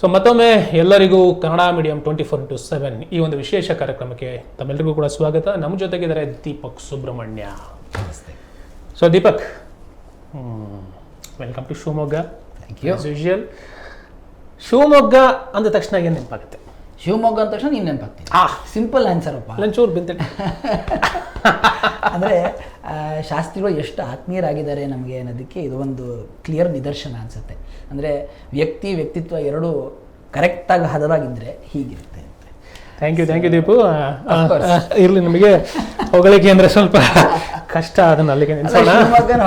So ಮತ್ತೊಮ್ಮೆ ಎಲ್ಲರಿಗೂ Kannada medium twenty four into seven ಈ ಒಂದು ವಿಶೇಷ ಕಾರ್ಯಕ್ರಮಕ್ಕೆ ತಮ್ಮೆಲ್ಲರಿಗೂ ಕೂಡ ಸ್ವಾಗತ. ನಮ್ಮ ಜೊತೆಗಿದ್ದಾರೆ Deepak Subrahmanya. So Deepak welcome to Shivamogga. Thank you usual Shivamogga ಅಂದ ತಕ್ಷಣ ಏನು ನೆನಪಾಗುತ್ತೆ? ಶಿವಮೊಗ್ಗ ಅಂದ ತಕ್ಷಣ ನೀವು ನೆನಪಾಗ್ತೀನಿ ಆ. ಸಿಂಪಲ್ ಆನ್ಸರ್ ಅಪ್ಪ. ಲಂಚೂರು ಬಿಂತೆ ಅಂದರೆ ಶಾಸ್ತ್ರಿಗಳು ಎಷ್ಟು ಆತ್ಮೀಯರಾಗಿದ್ದಾರೆ ನಮಗೆ ಅನ್ನೋದಕ್ಕೆ ಇದು ಒಂದು ಕ್ಲಿಯರ್ ನಿದರ್ಶನ ಅನಿಸುತ್ತೆ. ಅಂದರೆ ವ್ಯಕ್ತಿ ವ್ಯಕ್ತಿತ್ವ ಎರಡೂ ಕರೆಕ್ಟಾಗಿ ಹದವಾಗಿದ್ದರೆ ಹೀಗಿರುತ್ತೆ thank you thank you Deepu. ಇರಲಿ ನಮಗೆ. ಹೊಗಳಿಕೆ ಅಂದರೆ ಸ್ವಲ್ಪ ಕಷ್ಟ ಅದನ್ನ ಅಲ್ಲಿಗೆ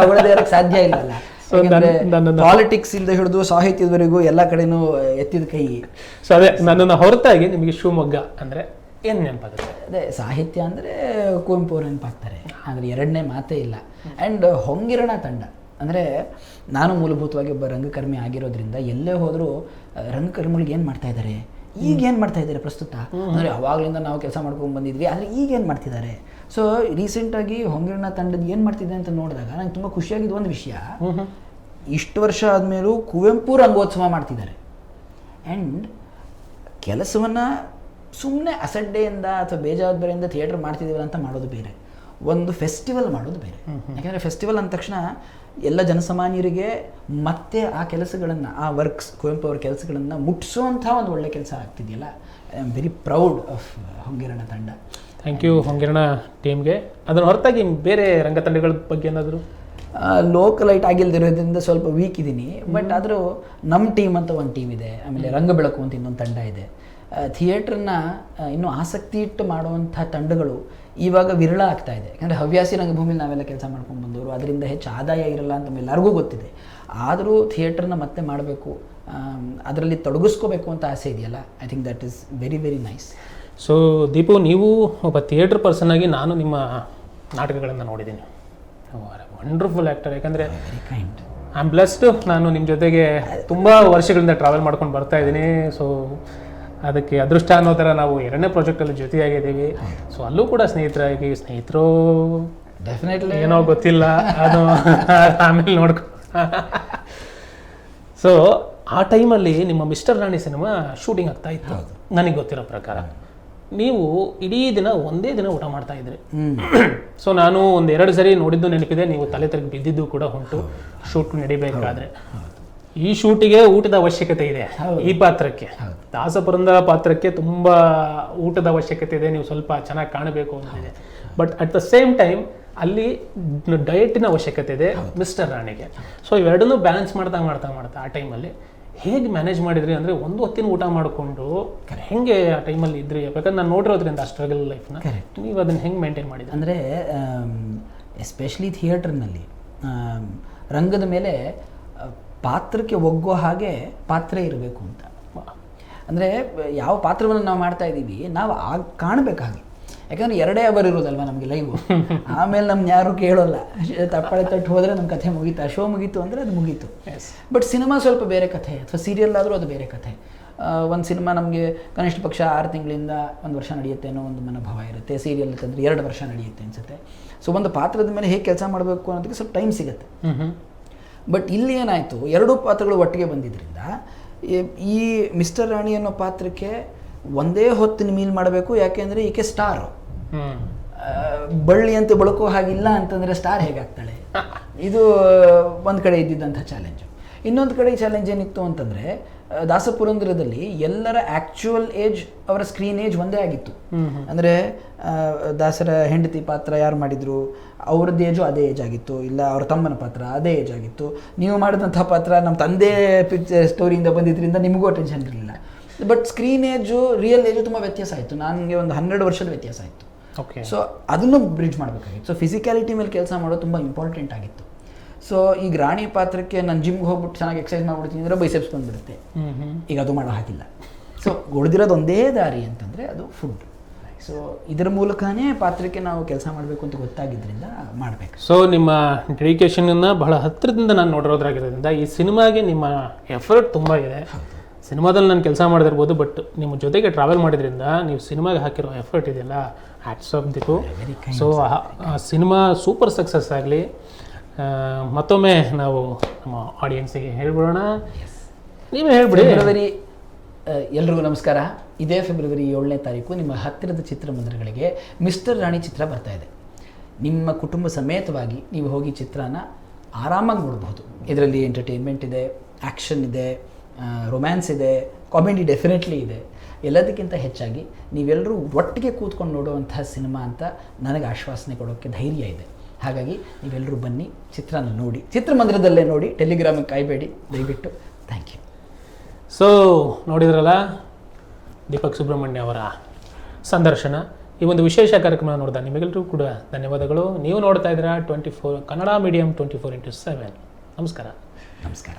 ಹೊಗಳದೇ ಸಾಧ್ಯ ಇಲ್ಲಲ್ಲ. ಪಾಲಿಟಿಕ್ಸ್ ಇಂದ ಹಿಡಿದು ಸಾಹಿತ್ಯದವರೆಗೂ ಎಲ್ಲ ಕಡೆನೂ ಎತ್ತಿದ ಕೈ. ಸೊ ಅದೇ ನನ್ನನ್ನು ಹೊರತಾಗಿ ನಿಮಗೆ ಶಿವಮೊಗ್ಗ ಅಂದ್ರೆ ಏನು ನೆನಪಾಗುತ್ತೆ? ಅದೇ ಸಾಹಿತ್ಯ ಅಂದರೆ ಕುವೆಂಪು ಅವರು ನೆನಪಾಗ್ತಾರೆ. ಆದರೆ ಎರಡನೇ ಮಾತೇ ಇಲ್ಲ. ಆ್ಯಂಡ್ ಹೊಂಗಿರಣ ತಂಡ ಅಂದರೆ ನಾನು ಮೂಲಭೂತವಾಗಿ ಒಬ್ಬ ರಂಗಕರ್ಮಿ ಆಗಿರೋದ್ರಿಂದ ಎಲ್ಲೇ ಹೋದರೂ ರಂಗಕರ್ಮಿಗಳಿಗೆ ಏನು ಮಾಡ್ತಾ ಇದ್ದಾರೆ ಈಗ ಏನು ಮಾಡ್ತಾ ಇದ್ದಾರೆ ಪ್ರಸ್ತುತ? ಅಂದರೆ ಅವಾಗಲಿಂದ ನಾವು ಕೆಲಸ ಮಾಡ್ಕೊಂಡು ಬಂದಿದ್ವಿ, ಆದರೆ ಈಗ ಏನು ಮಾಡ್ತಿದ್ದಾರೆ? ಸೊ ರೀಸೆಂಟಾಗಿ ಹೊಂಗಿರಣ ತಂಡದ ಏನು ಮಾಡ್ತಿದೆ ಅಂತ ನೋಡಿದಾಗ ನಂಗೆ ತುಂಬ ಖುಷಿಯಾಗಿದ್ದು ಒಂದು ವಿಷಯ. ಇಷ್ಟು ವರ್ಷ ಆದಮೇಲೂ ಕುವೆಂಪು ರಂಗೋತ್ಸವ ಮಾಡ್ತಿದ್ದಾರೆ. ಆ್ಯಂಡ್ ಕೆಲಸವನ್ನು ಸುಮ್ಮನೆ ಅಸಡ್ಡೆಯಿಂದ ಅಥವಾ ಬೇಜವಾಬ್ದಾರಿಯಿಂದ ಥಿಯೇಟರ್ ಮಾಡ್ತಿದ್ದೀವಲ್ಲ ಅಂತ ಮಾಡೋದು ಬೇರೆ. ಒಂದು ಫೆಸ್ಟಿವಲ್ ಮಾಡೋದು ಬೇರೆ. ಯಾಕಂದರೆ ಫೆಸ್ಟಿವಲ್ ಅಂದ ತಕ್ಷಣ ಎಲ್ಲ ಜನಸಾಮಾನ್ಯರಿಗೆ ಮತ್ತೆ ಆ ಕೆಲಸಗಳನ್ನು ಆ ವರ್ಕ್ಸ್ ಕುವೆಂಪು ಅವ್ರ ಕೆಲಸಗಳನ್ನು ಮುಟ್ಟಿಸುವಂಥ ಒಂದು ಒಳ್ಳೆ ಕೆಲಸ ಆಗ್ತಿದೆಯಲ್ಲ? I am very proud of Hongirana ತಂಡ. ಥ್ಯಾಂಕ್ ಯು ಹೊಂಗಿರಣ ಟೀಮ್ಗೆ ಅದನ್ನು ಹೊರತಾಗಿ ಬೇರೆ ರಂಗ ತಂಡಗಳ ಬಗ್ಗೆ ಏನಾದರೂ? ಲೋಕಲೈಟ್ ಆಗಿಲ್ದಿರೋದ್ರಿಂದ ಸ್ವಲ್ಪ ವೀಕ್ ಇದ್ದೀನಿ ಬಟ್ ಆದರೂ ನಮ್ಮ ಟೀಮ್ ಅಂತ ಒಂದು ಟೀಮ್ ಇದೆ. ಆಮೇಲೆ ರಂಗ ಬೆಳಕು ಅಂತ ಇನ್ನೊಂದು ತಂಡ ಇದೆ. ಥಿಯೇಟ್ರನ್ನ ಇನ್ನೂ ಆಸಕ್ತಿ ಇಟ್ಟು ಮಾಡುವಂಥ ತಂಡಗಳು ಇವಾಗ ವಿರಳ ಆಗ್ತಾ ಇದೆ. ಯಾಕಂದರೆ ಹವ್ಯಾಸಿ ರಂಗಭೂಮಿಲಿ ನಾವೆಲ್ಲ ಕೆಲಸ ಮಾಡ್ಕೊಂಡು ಬಂದವರು ಅದರಿಂದ ಹೆಚ್ಚು ಆದಾಯ ಇರಲ್ಲ ಅಂತ ಎಲ್ಲರಿಗೂ ಗೊತ್ತಿದೆ. ಆದರೂ ಥಿಯೇಟ್ರನ್ನ ಮತ್ತೆ ಮಾಡಬೇಕು ಅದರಲ್ಲಿ ತೊಡಗಿಸ್ಕೋಬೇಕು ಅಂತ ಆಸೆ ಇದೆಯಲ್ಲ? I think that is very very nice so Deepu ನೀವು ಒಬ್ಬ ಥಿಯೇಟ್ರ್ ಪರ್ಸನ್ ಆಗಿ ನಾನು ನಿಮ್ಮ ನಾಟಕಗಳನ್ನು ನೋಡಿದ್ದೀನಿ. ವಂಡರ್ಫುಲ್ ಆ್ಯಕ್ಟರ್ ಯಾಕಂದರೆ very kind I am blessed ನಾನು ನಿಮ್ಮ ಜೊತೆಗೆ ತುಂಬ ವರ್ಷಗಳಿಂದ ಟ್ರಾವೆಲ್ ಮಾಡ್ಕೊಂಡು ಬರ್ತಾ ಇದ್ದೀನಿ. ಸೊ ಅದಕ್ಕೆ ಅದೃಷ್ಟ ಅನ್ನೋ ಥರ ನಾವು ಎರಡನೇ ಪ್ರಾಜೆಕ್ಟಲ್ಲಿ ಜೊತೆಯಾಗಿದ್ದೀವಿ. ಸೊ ಅಲ್ಲೂ ಕೂಡ ಸ್ನೇಹಿತರಾಗಿ ಸ್ನೇಹಿತರು ಡೆಫಿನೆಟ್ಲಿ ಏನೋ ಗೊತ್ತಿಲ್ಲ. ಅದು ಆಮೇಲೆ ನೋಡ್ಕೊ ಸೊ ಆ ಟೈಮಲ್ಲಿ ನಿಮ್ಮ ಮಿಸ್ಟರ್ ರಾಣಿ ಸಿನಿಮಾ ಶೂಟಿಂಗ್ ಆಗ್ತಾ ಇತ್ತು. ನನಗೆ ಗೊತ್ತಿರೋ ಪ್ರಕಾರ. ನೀವು ಇಡೀ ದಿನ ಒಂದೇ ದಿನ ಊಟ ಮಾಡ್ತಾ ಇದ್ರಿ. ಸೊ ನಾನು ಒಂದೆರಡು ಸರಿ ನೋಡಿದ್ದು ನೆನಪಿದೆ. ನೀವು ತಲೆ ತಲೆಗೆ ಬಿದ್ದಿದ್ದು ಕೂಡ ಉಂಟು. ಶೂಟ್ ನಡಿಬೇಕಾದ್ರೆ. ಈ ಶೂಟಿಗೆ ಊಟದ ಅವಶ್ಯಕತೆ ಇದೆ ಈ ಪಾತ್ರಕ್ಕೆ. ದಾಸಪುರಂದರ ಪಾತ್ರಕ್ಕೆ ತುಂಬಾ ಊಟದ ಅವಶ್ಯಕತೆ ಇದೆ ನೀವು ಸ್ವಲ್ಪ ಚೆನ್ನಾಗಿ ಕಾಣಬೇಕು ಅಂತಿದೆ. But at the same time ಅಲ್ಲಿ ಡಯಟಿನ ಅವಶ್ಯಕತೆ ಇದೆ ಮಿಸ್ಟರ್ ರಾಣಿಗೆ. ಸೊ ಇವೆರಡನ್ನೂ ಬ್ಯಾಲೆನ್ಸ್ ಮಾಡ್ತಾ ಮಾಡ್ತಾ ಮಾಡ್ತಾ ಆ ಟೈಮಲ್ಲಿ ಹೇಗೆ ಮ್ಯಾನೇಜ್ ಮಾಡಿದ್ರಿ ಅಂದರೆ ಒಂದು ಹೊತ್ತಿನ ಊಟ ಮಾಡಿಕೊಂಡು ಹೆಂಗೆ ಆ ಟೈಮಲ್ಲಿ ಇದ್ರಿ? ಯಾಕಂದ್ರೆ ನಾನು ನೋಡಿರೋದ್ರಿಂದ ಆ ಸ್ಟ್ರಗಲ್ ಲೈಫ್ನ ನೀವು ಅದನ್ನು ಹೆಂಗೆ ಮೇಂಟೈನ್ ಮಾಡಿದ್ರಿ? ಅಂದರೆ ಎಸ್ಪೆಷಲಿ ಥಿಯೇಟ್ರ್ನಲ್ಲಿ ರಂಗದ ಮೇಲೆ ಪಾತ್ರಕ್ಕೆ ಒಗ್ಗೋ ಹಾಗೆ ಪಾತ್ರ ಇರಬೇಕು ಅಂತ. ಅಂದರೆ ಯಾವ ಪಾತ್ರವನ್ನು ನಾವು ಮಾಡ್ತಾ ಇದ್ದೀವಿ ನಾವು ಆಗ ಕಾಣಬೇಕಾಗಿ. ಯಾಕಂದರೆ ಎರಡೇ ಅವರ್ ಇರೋದಲ್ವ ನಮಗೆ ಲೈವ್ ಆಮೇಲೆ ನಮ್ಮ ಯಾರು ಕೇಳೋಲ್ಲ. ತಪ್ಪಾಳೆ ತಟ್ಟು ಹೋದರೆ ನಮ್ಮ ಕಥೆ ಮುಗೀತು ಆ ಶೋ ಮುಗೀತು ಅಂದರೆ ಅದು ಮುಗೀತು. ಬಟ್ ಸಿನಿಮಾ ಸ್ವಲ್ಪ ಬೇರೆ ಕಥೆ ಅಥವಾ ಸೀರಿಯಲ್ ಆದರೂ ಅದು ಬೇರೆ ಕಥೆ. ಒಂದು ಸಿನಿಮಾ ನಮಗೆ ಕನಿಷ್ಠ ಪಕ್ಷ ಆರು ತಿಂಗಳಿಂದ ಒಂದು ವರ್ಷ ನಡೆಯುತ್ತೆ ಅನ್ನೋ ಒಂದು ಮನೋಭಾವ ಇರುತ್ತೆ. ಸೀರಿಯಲ್ ಅಂತಂದರೆ ಎರಡು ವರ್ಷ ನಡೆಯುತ್ತೆ ಅನಿಸುತ್ತೆ. ಸೊ ಒಂದು ಪಾತ್ರದ ಮೇಲೆ ಹೇಗೆ ಕೆಲಸ ಮಾಡಬೇಕು ಅನ್ನೋದಕ್ಕೆ ಸ್ವಲ್ಪ ಟೈಮ್ ಸಿಗುತ್ತೆ. ಬಟ್ ಇಲ್ಲಿ ಏನಾಯಿತು? ಎರಡೂ ಪಾತ್ರಗಳು ಒಟ್ಟಿಗೆ ಬಂದಿದ್ದರಿಂದ ಈ- ಮಿಸ್ಟರ್ ರಾಣಿ ಅನ್ನೋ ಪಾತ್ರಕ್ಕೆ ಒಂದೇ ಹೊತ್ತಿನ ಮೀಲ್ ಮಾಡಬೇಕು ಯಾಕೆಂದರೆ ಈಕೆ ಸ್ಟಾರು ಬಳ್ಳಿ ಅಂತ ಬಳಕೋ ಹಾಗಿಲ್ಲ ಅಂತಂದರೆ ಸ್ಟಾರ್ ಹೇಗಾಗ್ತಾಳೆ? ಇದು ಒಂದು ಕಡೆ ಇದ್ದಿದ್ದಂಥ ಚಾಲೆಂಜ್ ಇನ್ನೊಂದು ಕಡೆ ಚಾಲೆಂಜ್ ಏನಿತ್ತು ಅಂತಂದರೆ ದಾಸಪುರಂದ್ರದಲ್ಲಿ ಎಲ್ಲರ ಆ್ಯಕ್ಚುಯಲ್ ಏಜ್ ಅವರ ಸ್ಕ್ರೀನ್ ಏಜ್ ಒಂದೇ ಆಗಿತ್ತು. ಅಂದರೆ ದಾಸರ ಹೆಂಡತಿ ಪಾತ್ರ ಯಾರು ಮಾಡಿದ್ರು ಅವ್ರದ್ದು ಏಜು ಅದೇ ಏಜ್ ಆಗಿತ್ತು ಇಲ್ಲ ಅವ್ರ ತಮ್ಮನ ಪಾತ್ರ ಅದೇ ಏಜ್ ಆಗಿತ್ತು. ನೀವು ಮಾಡಿದಂಥ ಪಾತ್ರ ನಮ್ಮ ತಂದೆ ಪಿಕ್ಚರ್ ಸ್ಟೋರಿಯಿಂದ ಬಂದಿದ್ದರಿಂದ ನಿಮಗೂ ಟೆನ್ಷನ್ ಇರಲಿಲ್ಲ. But screen age real age ತುಂಬ ವ್ಯತ್ಯಾಸ ಆಯಿತು. ನನಗೆ ಒಂದು ಹನ್ನೆರಡು ವರ್ಷದ ವ್ಯತ್ಯಾಸ ಆಯಿತು. ಓಕೆ ಸೊ ಅದನ್ನು ಬ್ರಿಡ್ಜ್ ಮಾಡಬೇಕಾಗಿತ್ತು. ಸೊ ಫಿಸಿಕ್ಯಾಲಿಟಿ ಮೇಲೆ ಕೆಲಸ ಮಾಡೋದು ತುಂಬ ಇಂಪಾರ್ಟೆಂಟ್ ಆಗಿತ್ತು. ಸೊ ಈಗ ರಾಣಿ ಪಾತ್ರಕ್ಕೆ ನಾನು ಜಿಮ್ಗೆ ಹೋಗ್ಬಿಟ್ಟು ಚೆನ್ನಾಗಿ ಎಕ್ಸಸೈಸ್ ಮಾಡ್ಬಿಡ್ತೀನಿ ಅಂದರೆ ಬೈಸೆಪ್ಸ್ ಬಂದ್ಬಿಡುತ್ತೆ. ಈಗ ಅದು ಮಾಡೋ ಹಾಗಿಲ್ಲ. ಸೊ ಉಳಿದಿರೋದು ಒಂದೇ ದಾರಿ ಅಂತಂದರೆ ಅದು ಫುಡ್ ಸೊ ಇದರ ಮೂಲಕನೇ ಪಾತ್ರಕ್ಕೆ ನಾವು ಕೆಲಸ ಮಾಡಬೇಕು ಅಂತ ಗೊತ್ತಾಗಿದ್ದರಿಂದ ಮಾಡಬೇಕು. ಸೊ ನಿಮ್ಮ ಡೆಡಿಕೇಶನನ್ನು ಬಹಳ ಹತ್ತಿರದಿಂದ ನಾನು ನೋಡಿರೋದ್ರಾಗಿರೋದ್ರಿಂದ ಈ ಸಿನಿಮಾಗೆ ನಿಮ್ಮ ಎಫರ್ಟ್ ತುಂಬ ಇದೆ. ಸಿನಿಮಾದಲ್ಲಿ ನಾನು ಕೆಲಸ ಮಾಡದಿರ್ಬೋದು ಬಟ್ ನಿಮ್ಮ ಜೊತೆಗೆ ಟ್ರಾವೆಲ್ ಮಾಡಿದ್ರಿಂದ ನೀವು ಸಿನಿಮಾಗೆ ಹಾಕಿರೋ ಎಫರ್ಟ್ ಇದೆಯಲ್ಲ? ಹ್ಯಾಟ್ಸ್ ಆಫ್ ದಿಕ್ಕು ಸೊ ಆ ಸಿನಿಮಾ ಸೂಪರ್ ಸಕ್ಸಸ್ ಆಗಲಿ ಮತ್ತೊಮ್ಮೆ ನಾವು ನಮ್ಮ ಆಡಿಯನ್ಸಿಗೆ ಹೇಳ್ಬಿಡೋಣ. ನೀವೇ ಹೇಳ್ಬಿಡಿ. ಫೆಬ್ರವರಿ ಎಲ್ರಿಗೂ ನಮಸ್ಕಾರ. ಇದೇ ಫೆಬ್ರವರಿ ಏಳನೇ ತಾರೀಕು ನಿಮ್ಮ ಹತ್ತಿರದ ಚಿತ್ರಮಂದಿರಗಳಿಗೆ ಮಿಸ್ಟರ್ ರಾಣಿ ಚಿತ್ರ ಬರ್ತಾ ಇದೆ. ನಿಮ್ಮ ಕುಟುಂಬ ಸಮೇತವಾಗಿ ನೀವು ಹೋಗಿ ಚಿತ್ರನ ಆರಾಮಾಗಿ ನೋಡಬಹುದು. ಇದರಲ್ಲಿ ಎಂಟರ್ಟೈನ್ಮೆಂಟ್ ಇದೆ ಆ್ಯಕ್ಷನ್ ಇದೆ ರೊಮ್ಯಾನ್ಸ್ ಇದೆ ಕಾಮಿಡಿ ಡೆಫಿನೆಟ್ಲಿ ಇದೆ. ಎಲ್ಲದಕ್ಕಿಂತ ಹೆಚ್ಚಾಗಿ ನೀವೆಲ್ಲರೂ ಒಟ್ಟಿಗೆ ಕೂತ್ಕೊಂಡು ನೋಡುವಂತಹ ಸಿನಿಮಾ ಅಂತ ನನಗೆ ಆಶ್ವಾಸನೆ ಕೊಡೋಕ್ಕೆ ಧೈರ್ಯ ಇದೆ. ಹಾಗಾಗಿ ನೀವೆಲ್ಲರೂ ಬನ್ನಿ ಚಿತ್ರನ ನೋಡಿ ಚಿತ್ರಮಂದಿರದಲ್ಲೇ ನೋಡಿ ಟೆಲಿಗ್ರಾಮಿಗೆ ಕಾಯಬೇಡಿ ದಯವಿಟ್ಟು. ಥ್ಯಾಂಕ್ ಯು ಸೊ ನೋಡಿದ್ರಲ್ಲ ದೀಪಕ್ ಸುಬ್ರಹ್ಮಣ್ಯ ಅವರ ಸಂದರ್ಶನ. ಈ ಒಂದು ವಿಶೇಷ ಕಾರ್ಯಕ್ರಮ ನೋಡಿದ ನಿಮಗೆಲ್ಲರೂ ಕೂಡ ಧನ್ಯವಾದಗಳು. ನೀವು ನೋಡ್ತಾ ಇದ್ದೀರಾ twenty four Kannada medium twenty four into seven ನಮಸ್ಕಾರ. ನಮಸ್ಕಾರ.